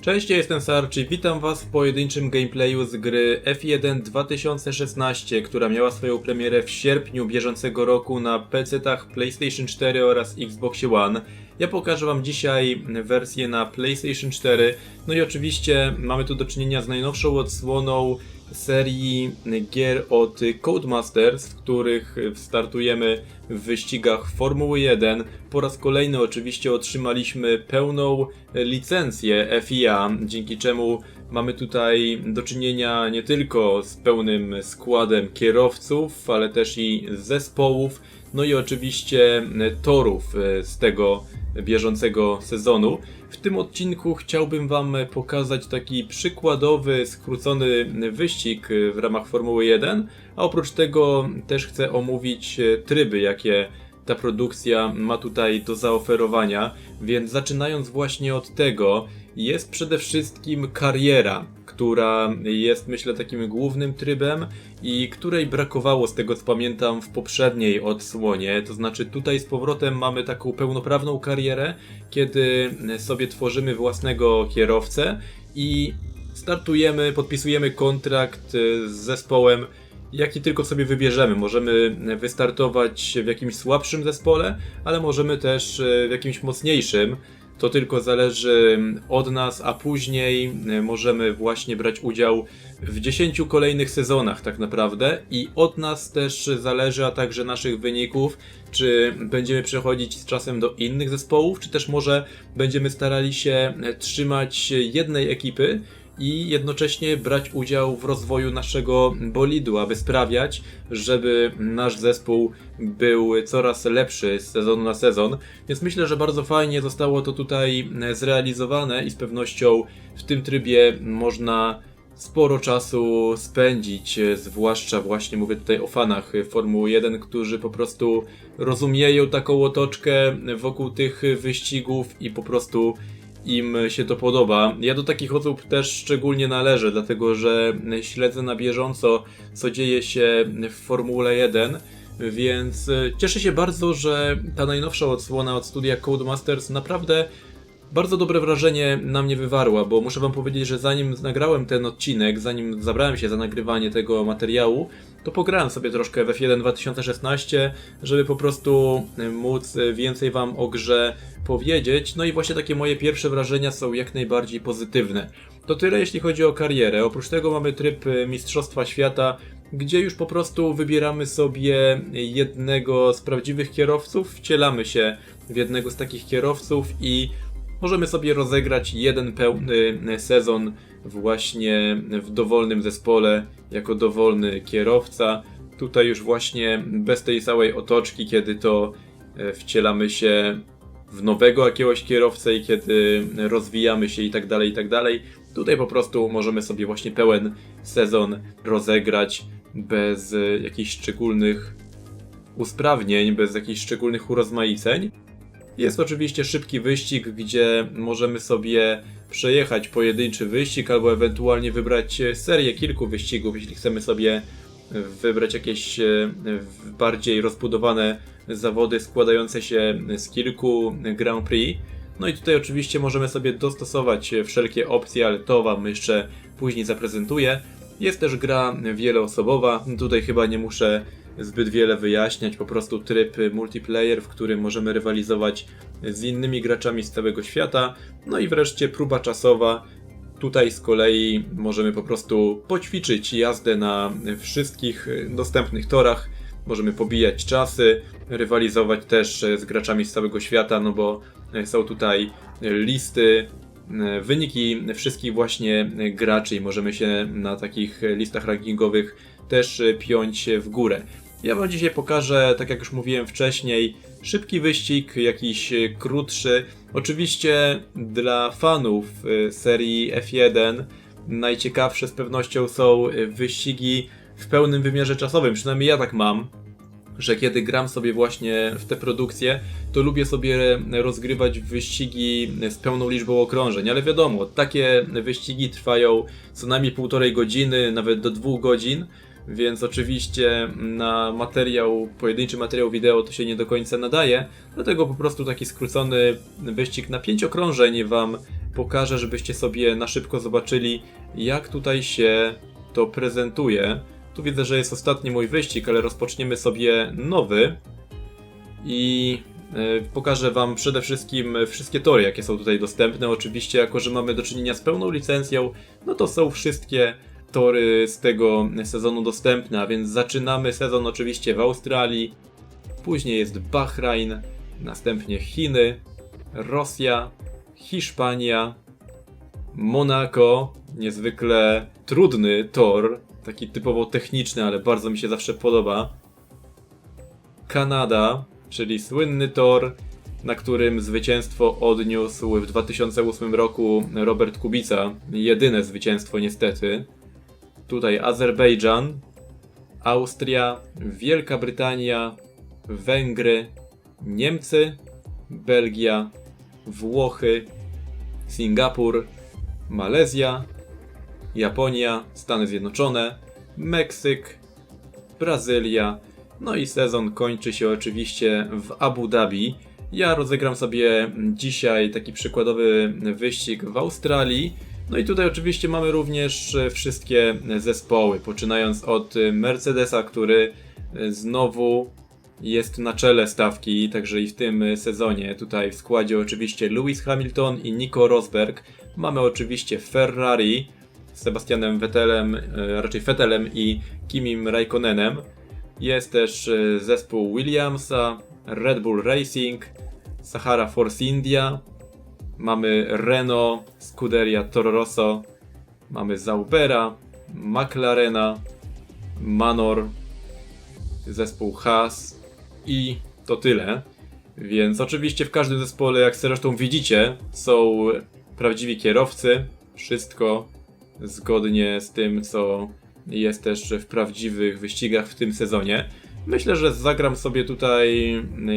Cześć, ja jestem Sarczy, witam was w pojedynczym gameplayu z gry F1 2016, która miała swoją premierę w sierpniu bieżącego roku na PC-tach PlayStation 4 oraz Xbox One. Ja pokażę wam dzisiaj wersję na PlayStation 4, no i oczywiście mamy tu do czynienia z najnowszą odsłoną serii gier od Codemasters, w których startujemy w wyścigach Formuły 1. Po raz kolejny oczywiście otrzymaliśmy pełną licencję FIA, dzięki czemu mamy tutaj do czynienia nie tylko z pełnym składem kierowców, ale też i zespołów, no i oczywiście torów z tego bieżącego sezonu. W tym odcinku chciałbym Wam pokazać taki przykładowy, skrócony wyścig w ramach Formuły 1, a oprócz tego też chcę omówić tryby, jakie ta produkcja ma tutaj do zaoferowania, więc zaczynając właśnie od tego, jest przede wszystkim kariera, która jest myślę takim głównym trybem i której brakowało z tego co pamiętam w poprzedniej odsłonie, to znaczy tutaj z powrotem mamy taką pełnoprawną karierę, kiedy sobie tworzymy własnego kierowcę i startujemy, podpisujemy kontrakt z zespołem jaki tylko sobie wybierzemy. Możemy wystartować w jakimś słabszym zespole, ale możemy też w jakimś mocniejszym. To tylko zależy od nas, a później możemy właśnie brać udział w 10 kolejnych sezonach, tak naprawdę. I od nas też zależy, a także naszych wyników, czy będziemy przechodzić z czasem do innych zespołów, czy też może będziemy starali się trzymać jednej ekipy i jednocześnie brać udział w rozwoju naszego bolidu, aby sprawiać, żeby nasz zespół był coraz lepszy z sezonu na sezon. Więc myślę, że bardzo fajnie zostało to tutaj zrealizowane i z pewnością w tym trybie można sporo czasu spędzić, zwłaszcza właśnie mówię tutaj o fanach Formuły 1, którzy po prostu rozumieją taką otoczkę wokół tych wyścigów i po prostu im się to podoba. Ja do takich osób też szczególnie należę, dlatego że śledzę na bieżąco, co dzieje się w Formule 1. Więc cieszę się bardzo, że ta najnowsza odsłona od studia Codemasters naprawdę bardzo dobre wrażenie na mnie wywarła, bo muszę wam powiedzieć, że zanim nagrałem ten odcinek, zanim zabrałem się za nagrywanie tego materiału, to pograłem sobie troszkę w F1 2016, żeby po prostu móc więcej wam o grze powiedzieć. No i właśnie takie moje pierwsze wrażenia są jak najbardziej pozytywne. To tyle jeśli chodzi o karierę. Oprócz tego mamy tryb Mistrzostwa Świata, gdzie już po prostu wybieramy sobie jednego z prawdziwych kierowców, wcielamy się w jednego z takich kierowców i możemy sobie rozegrać jeden pełny sezon właśnie w dowolnym zespole jako dowolny kierowca. Tutaj już właśnie bez tej całej otoczki, kiedy to wcielamy się w nowego jakiegoś kierowcę i kiedy rozwijamy się i tak dalej, i tak dalej. Tutaj po prostu możemy sobie właśnie pełen sezon rozegrać bez jakichś szczególnych usprawnień, bez jakichś szczególnych urozmaiceń. Jest oczywiście szybki wyścig, gdzie możemy sobie przejechać pojedynczy wyścig albo ewentualnie wybrać serię kilku wyścigów, jeśli chcemy sobie wybrać jakieś bardziej rozbudowane zawody składające się z kilku Grand Prix. No i tutaj oczywiście możemy sobie dostosować wszelkie opcje, ale to Wam jeszcze później zaprezentuję. Jest też gra wieloosobowa, tutaj chyba nie muszę zbyt wiele wyjaśniać, po prostu tryb multiplayer, w którym możemy rywalizować z innymi graczami z całego świata. No i wreszcie próba czasowa. Tutaj z kolei możemy po prostu poćwiczyć jazdę na wszystkich dostępnych torach. Możemy pobijać czasy, rywalizować też z graczami z całego świata, no bo są tutaj listy, wyniki wszystkich właśnie graczy i możemy się na takich listach rankingowych też piąć w górę. Ja Wam dzisiaj pokażę, tak jak już mówiłem wcześniej, szybki wyścig, jakiś krótszy. Oczywiście dla fanów serii F1 najciekawsze z pewnością są wyścigi w pełnym wymiarze czasowym, przynajmniej ja tak mam że kiedy gram sobie właśnie w te produkcje, to lubię sobie rozgrywać wyścigi z pełną liczbą okrążeń, ale wiadomo, takie wyścigi trwają co najmniej półtorej godziny, nawet do dwóch godzin, więc oczywiście na materiał, pojedynczy materiał wideo to się nie do końca nadaje, dlatego po prostu taki skrócony wyścig na 5 okrążeń Wam pokażę, żebyście sobie na szybko zobaczyli, jak tutaj się to prezentuje. Tu widzę, że jest ostatni mój wyścig, ale rozpoczniemy sobie nowy i e, pokażę Wam przede wszystkim wszystkie tory, jakie są tutaj dostępne. Oczywiście, jako że mamy do czynienia z pełną licencją, no to są wszystkie tory z tego sezonu dostępne, a więc zaczynamy sezon oczywiście w Australii, później jest Bahrain, następnie Chiny, Rosja, Hiszpania, Monako, niezwykle trudny tor, taki typowo techniczny, ale bardzo mi się zawsze podoba. Kanada, czyli słynny tor, na którym zwycięstwo odniósł w 2008 roku Robert Kubica. Jedyne zwycięstwo niestety. Tutaj Azerbejdżan, Austria, Wielka Brytania, Węgry, Niemcy, Belgia, Włochy, Singapur, Malezja, Japonia, Stany Zjednoczone, Meksyk, Brazylia, no i sezon kończy się oczywiście w Abu Dhabi. Ja rozegram sobie dzisiaj taki przykładowy wyścig w Australii. No i tutaj oczywiście mamy również wszystkie zespoły, poczynając od Mercedesa, który znowu jest na czele stawki, także i w tym sezonie. Tutaj w składzie oczywiście Lewis Hamilton i Nico Rosberg. Mamy oczywiście Ferrari Sebastianem Vettelem, e, raczej Vettelem i Kimim Raikkonenem. Jest też e, zespół Williamsa, Red Bull Racing, Sahara Force India, mamy Renault, Scuderia Toro Rosso, mamy Zaubera, McLarena, Manor, zespół Haas i to tyle. Więc oczywiście w każdym zespole, jak zresztą widzicie, są prawdziwi kierowcy. Wszystko zgodnie z tym, co jest też w prawdziwych wyścigach w tym sezonie. Myślę, że zagram sobie tutaj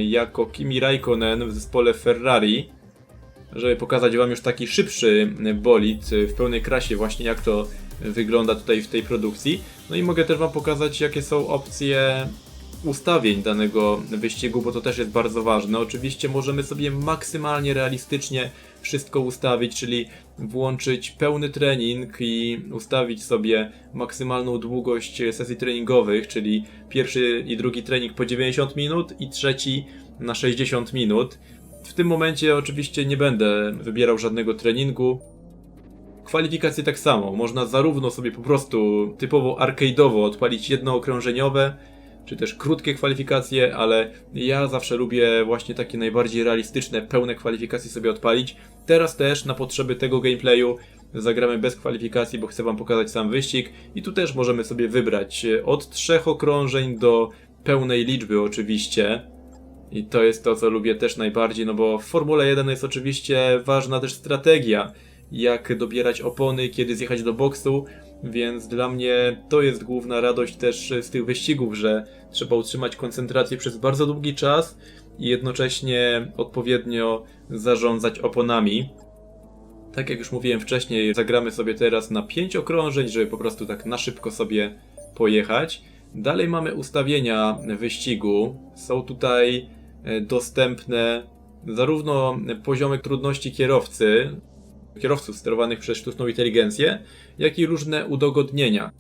jako Kimi Raikkonen w zespole Ferrari, żeby pokazać Wam już taki szybszy bolid w pełnej krasie, właśnie jak to wygląda tutaj w tej produkcji. No i mogę też Wam pokazać, jakie są opcje ustawień danego wyścigu, bo to też jest bardzo ważne. Oczywiście możemy sobie maksymalnie realistycznie wszystko ustawić, czyli włączyć pełny trening i ustawić sobie maksymalną długość sesji treningowych, czyli pierwszy i drugi trening po 90 minut i trzeci na 60 minut. W tym momencie oczywiście nie będę wybierał żadnego treningu. Kwalifikacje tak samo. Można zarówno sobie po prostu typowo arcade'owo odpalić jedno okrążeniowe, czy też krótkie kwalifikacje, ale ja zawsze lubię właśnie takie najbardziej realistyczne, pełne kwalifikacje sobie odpalić. Teraz też na potrzeby tego gameplayu zagramy bez kwalifikacji, bo chcę wam pokazać sam wyścig i tu też możemy sobie wybrać od trzech okrążeń do pełnej liczby oczywiście. I to jest to, co lubię też najbardziej, no bo w Formule 1 jest oczywiście ważna też strategia, jak dobierać opony, kiedy zjechać do boksu, więc dla mnie to jest główna radość też z tych wyścigów, że trzeba utrzymać koncentrację przez bardzo długi czas i jednocześnie odpowiednio zarządzać oponami. Tak jak już mówiłem wcześniej, zagramy sobie teraz na 5 okrążeń, żeby po prostu tak na szybko sobie pojechać. Dalej mamy ustawienia wyścigu. Są tutaj e, dostępne zarówno poziomy trudności kierowcy, kierowców sterowanych przez sztuczną inteligencję, jak i różne udogodnienia.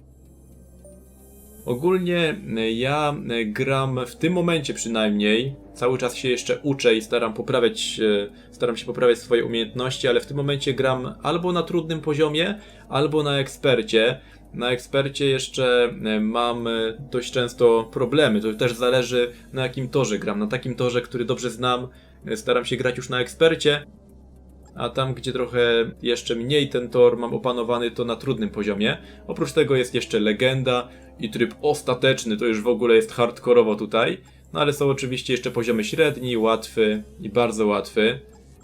Ogólnie e, ja e, gram w tym momencie przynajmniej, cały czas się jeszcze uczę i staram poprawiać, e, staram się poprawiać swoje umiejętności, ale w tym momencie gram albo na trudnym poziomie, albo na ekspercie. Na ekspercie jeszcze mam dość często problemy, to też zależy na jakim torze gram. Na takim torze, który dobrze znam, staram się grać już na ekspercie, a tam, gdzie trochę jeszcze mniej ten tor mam opanowany, to na trudnym poziomie. Oprócz tego jest jeszcze legenda i tryb ostateczny, to już w ogóle jest hardkorowo tutaj. No ale są oczywiście jeszcze poziomy średni, łatwy i bardzo łatwy.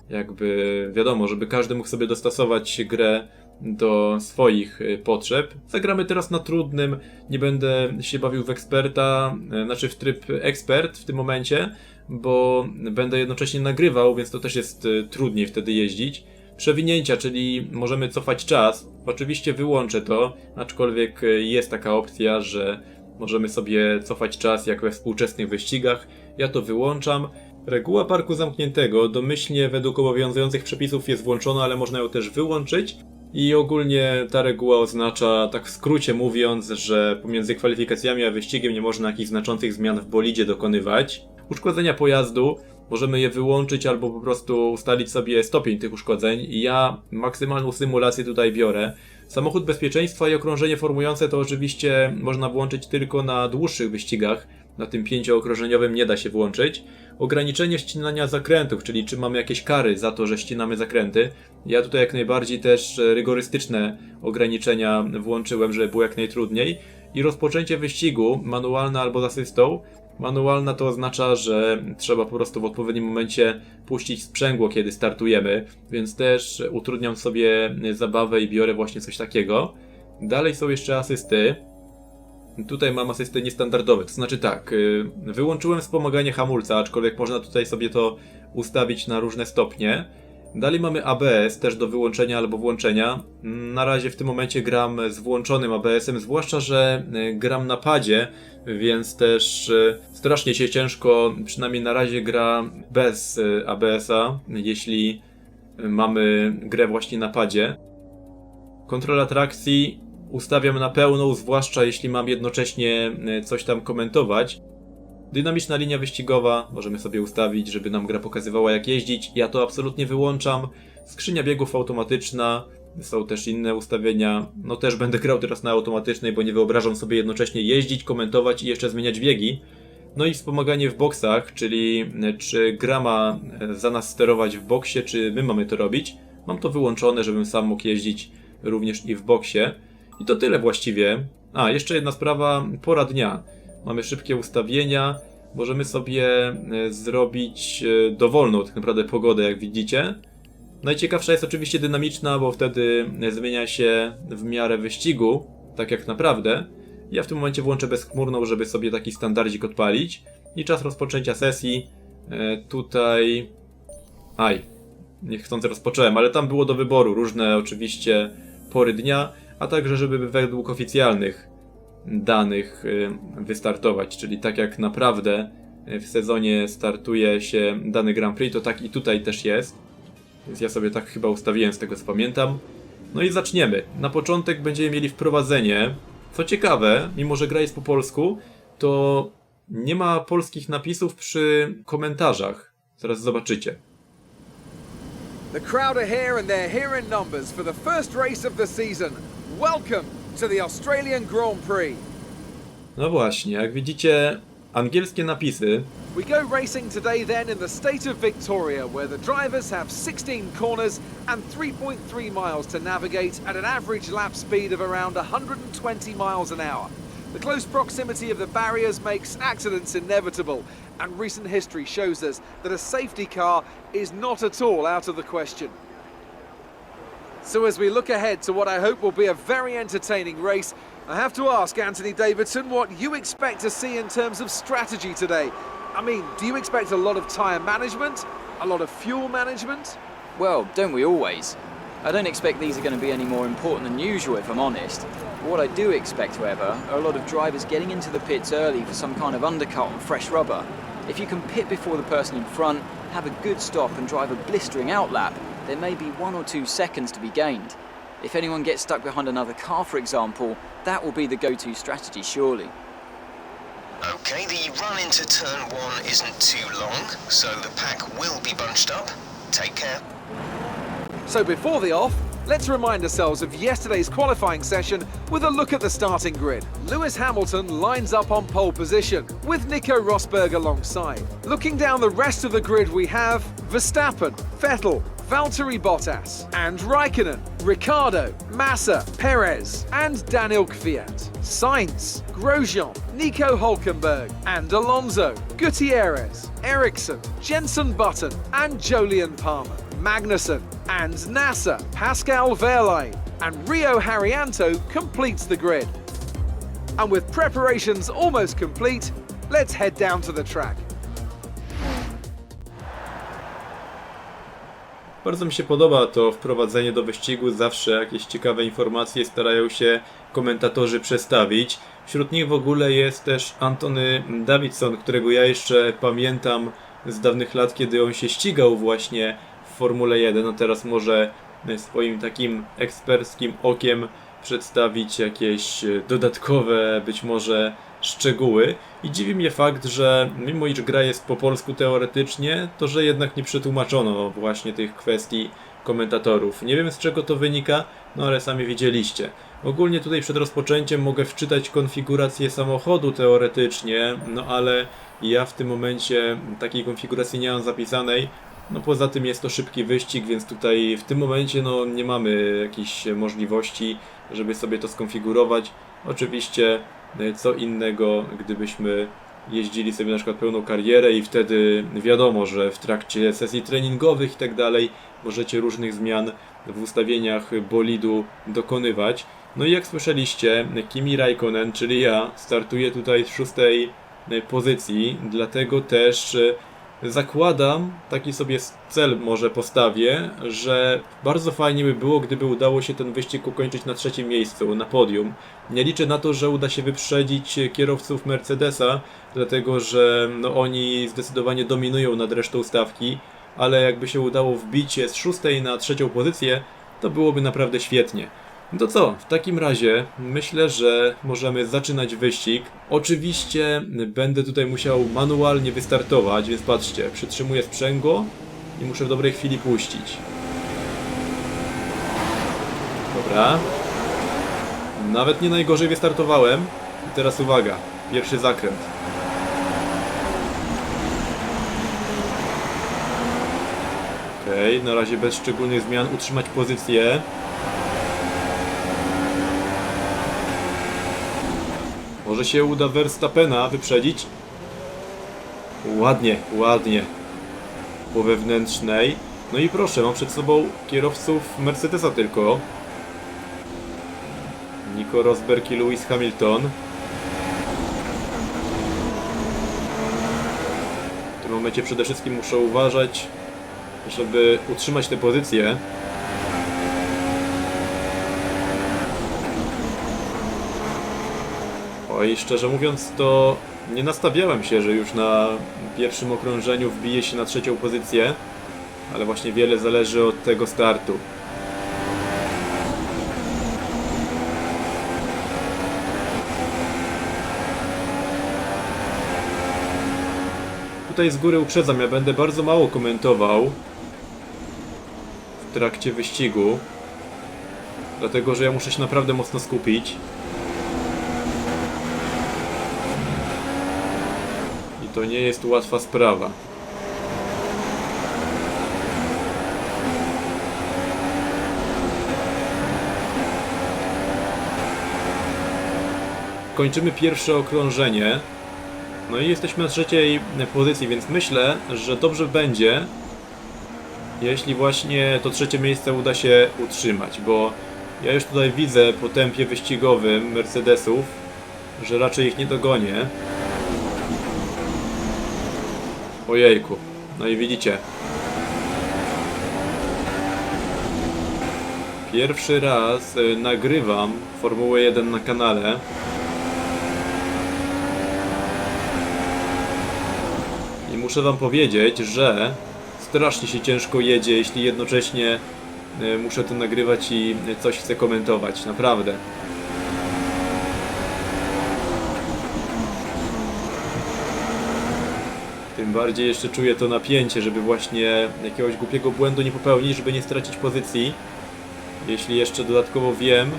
Jakby wiadomo, żeby każdy mógł sobie dostosować grę do swoich y, potrzeb. Zagramy teraz na trudnym, nie będę się bawił w eksperta, y, znaczy w tryb ekspert w tym momencie, bo będę jednocześnie nagrywał, więc to też jest y, trudniej wtedy jeździć. Przewinięcia, czyli możemy cofać czas. Oczywiście wyłączę to, aczkolwiek y, jest taka opcja, że możemy sobie cofać czas jak we współczesnych wyścigach. Ja to wyłączam. Reguła parku zamkniętego domyślnie według obowiązujących przepisów jest włączona, ale można ją też wyłączyć. I ogólnie ta reguła oznacza, tak w skrócie mówiąc, że pomiędzy kwalifikacjami a wyścigiem nie można jakichś znaczących zmian w bolidzie dokonywać. Uszkodzenia pojazdu możemy je wyłączyć albo po prostu ustalić sobie stopień tych uszkodzeń. I ja maksymalną symulację tutaj biorę. Samochód bezpieczeństwa i okrążenie formujące to oczywiście można włączyć tylko na dłuższych wyścigach. Na tym pięciookrążeniowym nie da się włączyć. Ograniczenie ścinania zakrętów, czyli czy mamy jakieś kary za to, że ścinamy zakręty. Ja tutaj jak najbardziej też e, rygorystyczne ograniczenia włączyłem, żeby było jak najtrudniej. I rozpoczęcie wyścigu, manualne albo z asystą. Manualna to oznacza, że trzeba po prostu w odpowiednim momencie puścić sprzęgło, kiedy startujemy, więc też utrudniam sobie zabawę i biorę właśnie coś takiego. Dalej są jeszcze asysty. Tutaj mam asystę niestandardowe, to znaczy tak, y, wyłączyłem wspomaganie hamulca, aczkolwiek można tutaj sobie to ustawić na różne stopnie. Dalej mamy ABS, też do wyłączenia albo włączenia. Na razie w tym momencie gram z włączonym ABS-em, zwłaszcza, że y, gram na padzie, więc też y, strasznie się ciężko, przynajmniej na razie gra bez ABS-a, jeśli mamy grę właśnie na padzie. Kontrola trakcji ustawiam na pełną, zwłaszcza jeśli mam jednocześnie y, coś tam komentować. Dynamiczna linia wyścigowa możemy sobie ustawić, żeby nam gra pokazywała jak jeździć. Ja to absolutnie wyłączam. Skrzynia biegów automatyczna. Są też inne ustawienia. No też będę grał teraz na automatycznej, bo nie wyobrażam sobie jednocześnie jeździć, komentować i jeszcze zmieniać biegi. No i wspomaganie w boksach, czyli y, czy gra ma y, za nas sterować w boksie, czy my mamy to robić. Mam to wyłączone, żebym sam mógł jeździć również i w boksie. I to tyle właściwie. A, jeszcze jedna sprawa, pora dnia. Mamy szybkie ustawienia. Możemy sobie e, zrobić e, dowolną tak naprawdę pogodę, jak widzicie. Najciekawsza jest oczywiście dynamiczna, bo wtedy e, zmienia się w miarę wyścigu, tak jak naprawdę. Ja w tym momencie włączę bezchmurną, żeby sobie taki standardzik odpalić. I czas rozpoczęcia sesji. Tutaj... Aj, niechcący rozpocząłem, ale tam było do wyboru różne oczywiście pory dnia, a także żeby według oficjalnych danych y, wystartować, czyli tak jak naprawdę y, w sezonie startuje się dany Grand Prix, to tak i tutaj też jest. Więc ja sobie tak chyba ustawiłem z tego co pamiętam. No i zaczniemy. Na początek będziemy mieli wprowadzenie. Co ciekawe, mimo że gra jest po polsku, to nie ma polskich napisów przy komentarzach. Zaraz zobaczycie. The crowd are here and they're here in numbers for the first race of the season. Welcome to the Australian Grand Prix. No właśnie, jak widzicie, angielskie napisy. We go racing today then in the state of Victoria, where the drivers have 16 corners and 3.3 miles to navigate at an average lap speed of around 120 miles an hour. The close proximity of the barriers makes accidents inevitable, and recent history shows us that a safety car is not at all out of the question. So, as we look ahead to what I hope will be a very entertaining race, I have to ask Anthony Davidson what you expect to see in terms of strategy today. I mean, do you expect a lot of tyre management? A lot of fuel management? Well, don't we always? I don't expect these are going to be any more important than usual, if I'm honest. What I do expect, however, are a lot of drivers getting into the pits early for some kind of undercut on fresh rubber. If you can pit before the person in front, have a good stop, and drive a blistering outlap, there may be one or two seconds to be gained. If anyone gets stuck behind another car, for example, that will be the go to strategy, surely. Okay, the run into turn one isn't too long, so the pack will be bunched up. Take care. So, before the off, let's remind ourselves of yesterday's qualifying session with a look at the starting grid. Lewis Hamilton lines up on pole position, with Nico Rosberg alongside. Looking down the rest of the grid, we have Verstappen, Vettel, Valtteri Bottas, and Raikkonen, Ricardo, Massa, Perez, and Daniel Kvyat, Sainz, Grosjean, Nico Hulkenberg, and Alonso, Gutierrez, Ericsson, Jenson Button, and Jolien Palmer, Magnussen, and NASA, Pascal Wehrlein, and Rio Harrianto completes the grid. And with preparations almost complete, let's head down to the track. Bardzo mi się podoba to wprowadzenie do wyścigu. Zawsze jakieś ciekawe informacje starają się komentatorzy przedstawić. Wśród nich w ogóle jest też Antony Davidson, którego ja jeszcze pamiętam z dawnych lat, kiedy on się ścigał właśnie w Formule 1. No teraz może swoim takim eksperckim okiem przedstawić jakieś e, dodatkowe, być może szczegóły. I dziwi mnie fakt, że mimo iż gra jest po polsku teoretycznie, to że jednak nie przetłumaczono właśnie tych kwestii komentatorów. Nie wiem z czego to wynika, no ale sami widzieliście. Ogólnie tutaj przed rozpoczęciem mogę wczytać konfigurację samochodu teoretycznie, no ale ja w tym momencie takiej konfiguracji nie mam zapisanej. No poza tym jest to szybki wyścig, więc tutaj w tym momencie no nie mamy jakichś możliwości, żeby sobie to skonfigurować. Oczywiście co innego, gdybyśmy jeździli sobie na przykład pełną karierę i wtedy wiadomo, że w trakcie sesji treningowych i tak dalej możecie różnych zmian w ustawieniach bolidu dokonywać. No i jak słyszeliście, Kimi Raikkonen, czyli ja, startuję tutaj z szóstej e, pozycji, dlatego też e, zakładam, taki sobie cel może postawię, że bardzo fajnie by było, gdyby udało się ten wyścig ukończyć na trzecim miejscu, na podium. Nie liczę na to, że uda się wyprzedzić kierowców Mercedesa, dlatego że no, oni zdecydowanie dominują nad resztą stawki, ale jakby się udało wbić z szóstej na trzecią pozycję, to byłoby naprawdę świetnie. No to co, w takim razie myślę, że możemy zaczynać wyścig. Oczywiście będę tutaj musiał manualnie wystartować, więc patrzcie, przytrzymuję sprzęgło i muszę w dobrej chwili puścić. Dobra. Nawet nie najgorzej wystartowałem. I teraz uwaga, pierwszy zakręt. Okej, na razie bez szczególnych zmian utrzymać pozycję. Może się uda Verstappena wyprzedzić? Ładnie, ładnie. Po wewnętrznej. No i proszę, mam przed sobą kierowców Mercedesa tylko. Nico Rosberg i Lewis Hamilton. W tym momencie przede wszystkim muszę uważać, żeby utrzymać tę pozycję. Oj, szczerze mówiąc, to nie nastawiałem się, że już na pierwszym okrążeniu wbije się na trzecią pozycję, ale właśnie wiele zależy od tego startu. Tutaj z góry uprzedzam, ja będę bardzo mało komentował w trakcie wyścigu, dlatego że ja muszę się naprawdę mocno skupić. To nie jest łatwa sprawa. Kończymy pierwsze okrążenie. No i jesteśmy na trzeciej pozycji, więc myślę, że dobrze będzie, jeśli właśnie to trzecie miejsce uda się utrzymać, bo ja już tutaj widzę po tempie wyścigowym Mercedesów, że raczej ich nie dogonię. Ojejku. No i widzicie. Pierwszy raz y, nagrywam Formułę 1 na kanale. I muszę wam powiedzieć, że strasznie się ciężko jedzie, jeśli jednocześnie y, muszę to nagrywać i coś chcę komentować. Naprawdę. Bardziej jeszcze czuję to napięcie, żeby właśnie jakiegoś głupiego błędu nie popełnić, żeby nie stracić pozycji. Jeśli jeszcze dodatkowo wiem,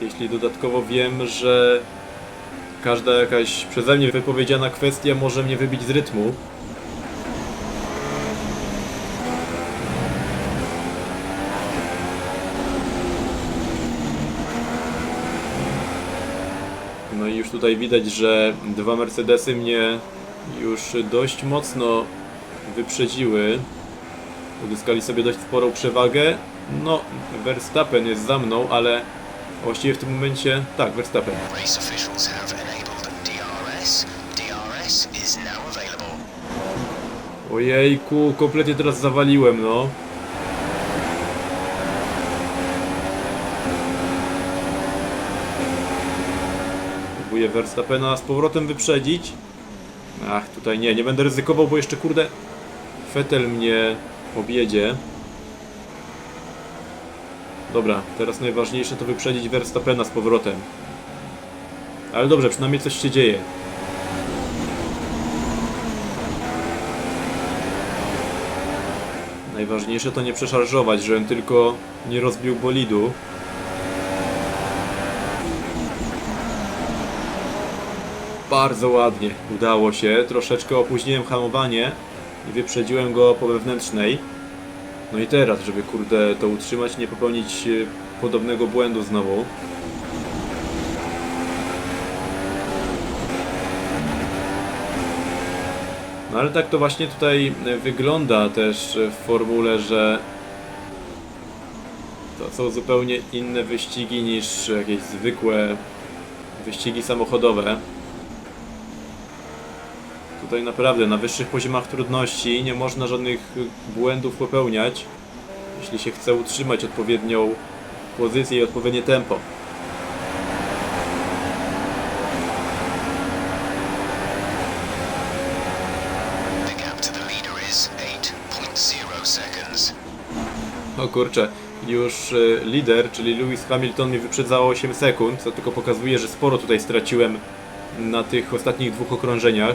jeśli dodatkowo wiem, że każda jakaś przeze mnie wypowiedziana kwestia może mnie wybić z rytmu, No i już tutaj widać, że dwa Mercedesy mnie już dość mocno wyprzedziły. Uzyskali sobie dość sporą przewagę. No, Verstappen jest za mną, ale właściwie w tym momencie... Tak, Verstappen. Ojejku, kompletnie teraz zawaliłem, no. Próbuję Verstappena z powrotem wyprzedzić. Ach, tutaj nie, nie będę ryzykował, bo jeszcze kurde Vettel mnie objedzie. Dobra, teraz najważniejsze to wyprzedzić Verstappena z powrotem. Ale dobrze, przynajmniej coś się dzieje. Najważniejsze to nie przeszarżować, żebym tylko nie rozbił bolidu. Bardzo ładnie udało się. Troszeczkę opóźniłem hamowanie i wyprzedziłem go po wewnętrznej. No i teraz, żeby kurde to utrzymać, nie popełnić e, podobnego błędu znowu. No ale tak to właśnie tutaj e, wygląda też e, w formule, że to są zupełnie inne wyścigi niż jakieś zwykłe wyścigi samochodowe. Tutaj naprawdę na wyższych poziomach trudności nie można żadnych błędów popełniać, jeśli się chce utrzymać odpowiednią pozycję i odpowiednie tempo. The gap to the leader is 8.0 seconds. O kurczę, już y, lider, czyli Lewis Hamilton mnie wyprzedzało 8 sekund, co tylko pokazuje, że sporo tutaj straciłem na tych ostatnich dwóch okrążeniach.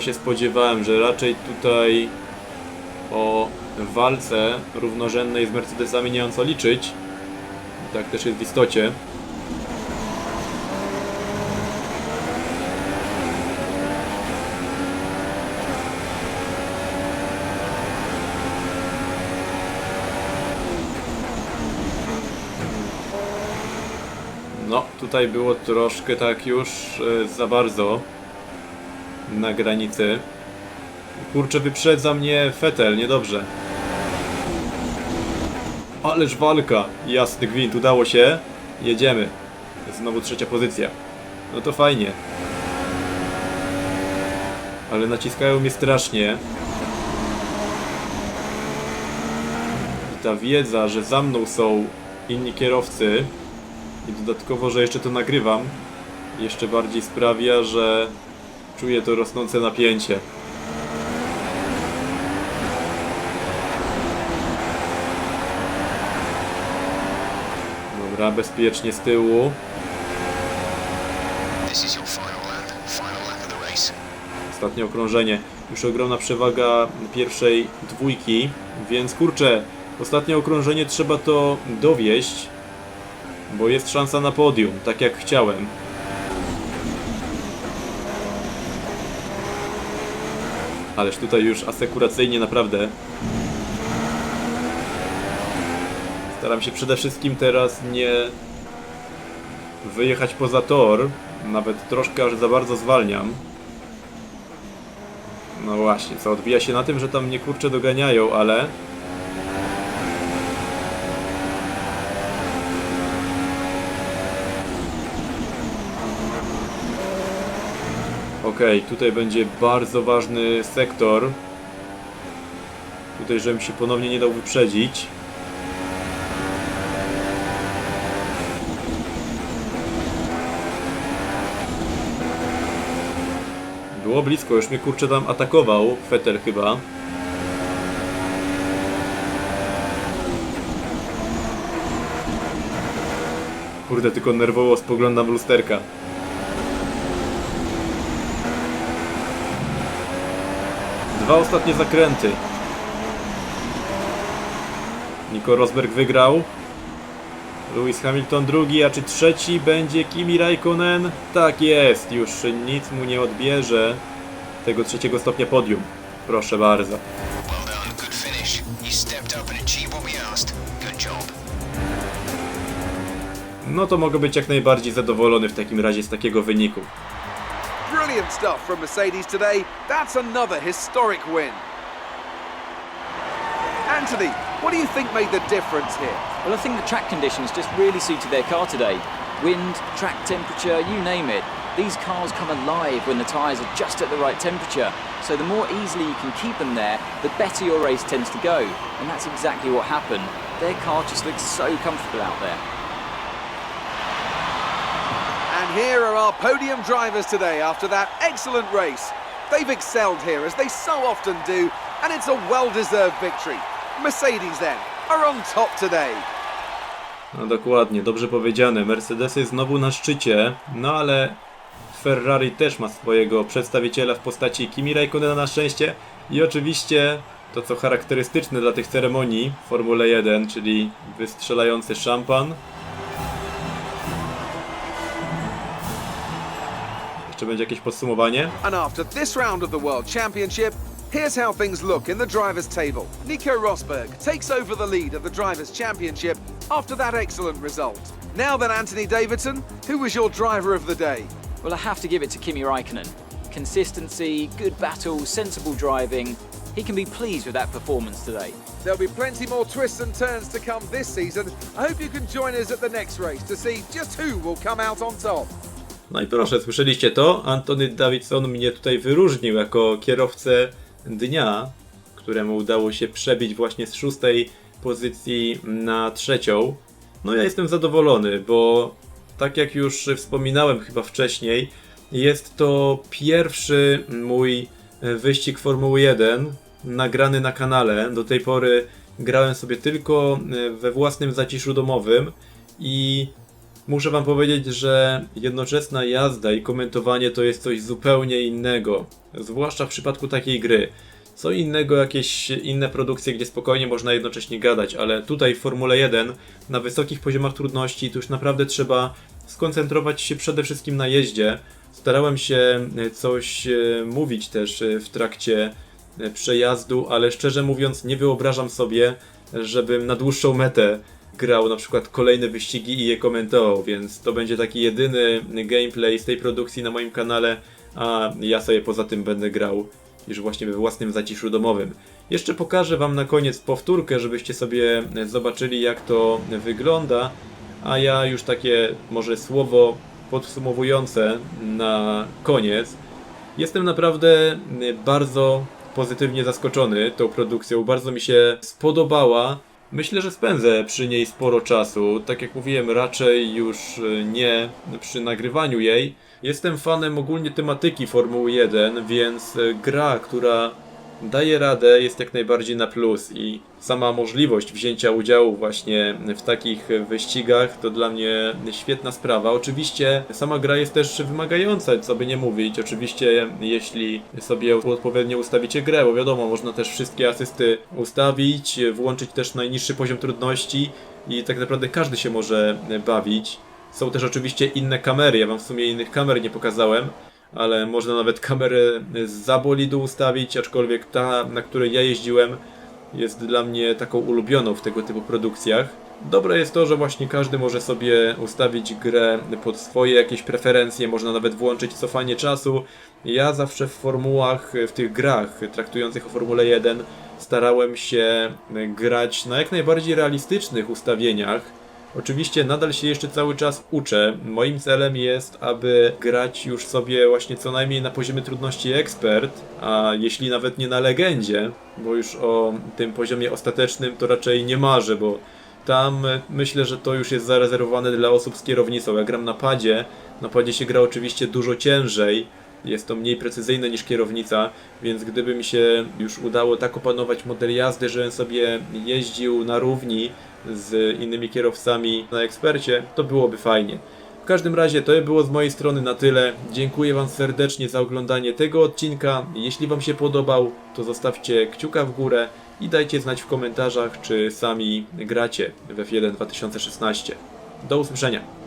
Się spodziewałem, że raczej tutaj o walce równorzędnej z Mercedesami nie mam co liczyć. Tak też jest w istocie. No, tutaj było troszkę tak już e, za bardzo na granicy. Kurczę, wyprzedza mnie Fetel, niedobrze. Ależ walka! Jasny gwint, udało się. Jedziemy. Znowu trzecia pozycja. No to fajnie. Ale naciskają mnie strasznie. I ta wiedza, że za mną są inni kierowcy i dodatkowo, że jeszcze to nagrywam, jeszcze bardziej sprawia, że czuję to rosnące napięcie. Dobra, bezpiecznie z tyłu. Ostatnie okrążenie. Już ogromna przewaga pierwszej dwójki, więc kurczę, ostatnie okrążenie trzeba to dowieść, bo jest szansa na podium, tak jak chciałem. Ależ tutaj już asekuracyjnie naprawdę. Staram się przede wszystkim teraz nie wyjechać poza tor, nawet troszkę aż za bardzo zwalniam. No właśnie, co odbija się na tym, że tam mnie kurcze doganiają, ale... Okej, tutaj będzie bardzo ważny sektor. Tutaj, żebym się ponownie nie dał wyprzedzić. Było blisko, już mnie kurczę tam atakował, Fetel chyba. Kurde, tylko nerwowo spoglądam w lusterka. Dwa ostatnie zakręty. Nico Rosberg wygrał. Lewis Hamilton drugi, a czy trzeci będzie Kimi Raikkonen? Tak jest, już nic mu nie odbierze tego trzeciego stopnia podium. Proszę bardzo. No to mogę być jak najbardziej zadowolony w takim razie z takiego wyniku. Brilliant stuff from Mercedes today. That's another historic win. Anthony, what do you think made the difference here? Well, I think the track conditions just really suited their car today. Wind, track temperature, you name it. These cars come alive when the tyres are just at the right temperature, so the more easily you can keep them there, the better your race tends to go. And that's exactly what happened. Their car just looks so comfortable out there. Here are our podium drivers today after that excellent race. They've excelled here as they so often do, and it's a well deserved victory. Mercedes then are on top today. No dokładnie, dobrze powiedziane. Mercedesy znowu na szczycie, no ale Ferrari też ma swojego przedstawiciela w postaci Kimi Raikkonena na szczęście i oczywiście to co charakterystyczne dla tych ceremonii Formule 1, czyli wystrzelający szampan. Jeszcze będzie jakieś podsumowanie. And after this round of the World Championship, here's how things look in the drivers' table. Nico Rosberg takes over the lead of the drivers' championship after that excellent result. Now then, Anthony Davidson, who was your driver of the day? Well, I have to give it to Kimi Raikkonen. Consistency, good battle, sensible driving. He can be pleased with that performance today. There'll be plenty more twists and turns to come this season. I hope you can join us at the next race to see just who will come out on top. No i proszę, słyszeliście to? Antony Davidson mnie tutaj wyróżnił jako kierowcę dnia, któremu udało się przebić właśnie z szóstej pozycji na trzecią. No ja jestem zadowolony, bo tak jak już wspominałem chyba wcześniej, jest to pierwszy mój wyścig Formuły 1 nagrany na kanale. Do tej pory grałem sobie tylko we własnym zaciszu domowym i Muszę wam powiedzieć, że jednoczesna jazda i komentowanie to jest coś zupełnie innego. Zwłaszcza w przypadku takiej gry. Co innego jakieś inne produkcje, gdzie spokojnie można jednocześnie gadać, ale tutaj w Formule 1 na wysokich poziomach trudności to już naprawdę trzeba skoncentrować się przede wszystkim na jeździe. Starałem się e, coś e, mówić też e, w trakcie przejazdu, ale szczerze mówiąc nie wyobrażam sobie, żebym na dłuższą metę grał na przykład kolejne wyścigi i je komentował, więc to będzie taki jedyny gameplay z tej produkcji na moim kanale, a ja sobie poza tym będę grał już właśnie we własnym zaciszu domowym. Jeszcze pokażę wam na koniec powtórkę, żebyście sobie zobaczyli jak to wygląda, a ja już takie może słowo podsumowujące na koniec. Jestem naprawdę bardzo pozytywnie zaskoczony tą produkcją, bardzo mi się spodobała. Myślę, że spędzę przy niej sporo czasu. Tak jak mówiłem, raczej już e, nie przy nagrywaniu jej. Jestem fanem ogólnie tematyki Formuły 1, więc e, gra, która daje radę, jest jak najbardziej na plus i sama możliwość wzięcia udziału właśnie w takich wyścigach to dla mnie świetna sprawa. Oczywiście sama gra jest też wymagająca, co by nie mówić. Oczywiście jeśli sobie odpowiednio ustawicie grę, bo wiadomo, można też wszystkie asysty ustawić, włączyć też najniższy poziom trudności i tak naprawdę każdy się może bawić. Są też oczywiście inne kamery, ja wam w sumie innych kamer nie pokazałem, ale można nawet kamerę z bolidu ustawić, aczkolwiek ta, na której ja jeździłem, jest dla mnie taką ulubioną w tego typu produkcjach. Dobre jest to, że właśnie każdy może sobie ustawić grę pod swoje jakieś preferencje, można nawet włączyć cofanie czasu. Ja zawsze w formułach, w tych grach traktujących o Formule 1 starałem się grać na jak najbardziej realistycznych ustawieniach, Oczywiście nadal się jeszcze cały czas uczę. Moim celem jest, aby grać już sobie właśnie co najmniej na poziomie trudności ekspert, a jeśli nawet nie na legendzie, bo już o tym poziomie ostatecznym to raczej nie marzę, bo tam myślę, że to już jest zarezerwowane dla osób z kierownicą. Ja gram na padzie, na padzie się gra oczywiście dużo ciężej, jest to mniej precyzyjne niż kierownica, więc gdyby mi się już udało tak opanować model jazdy, żebym sobie jeździł na równi z innymi kierowcami na ekspercie, to byłoby fajnie. W każdym razie to było z mojej strony na tyle. Dziękuję Wam serdecznie za oglądanie tego odcinka. Jeśli Wam się podobał, to zostawcie kciuka w górę i dajcie znać w komentarzach, czy sami gracie w F1 2016. Do usłyszenia.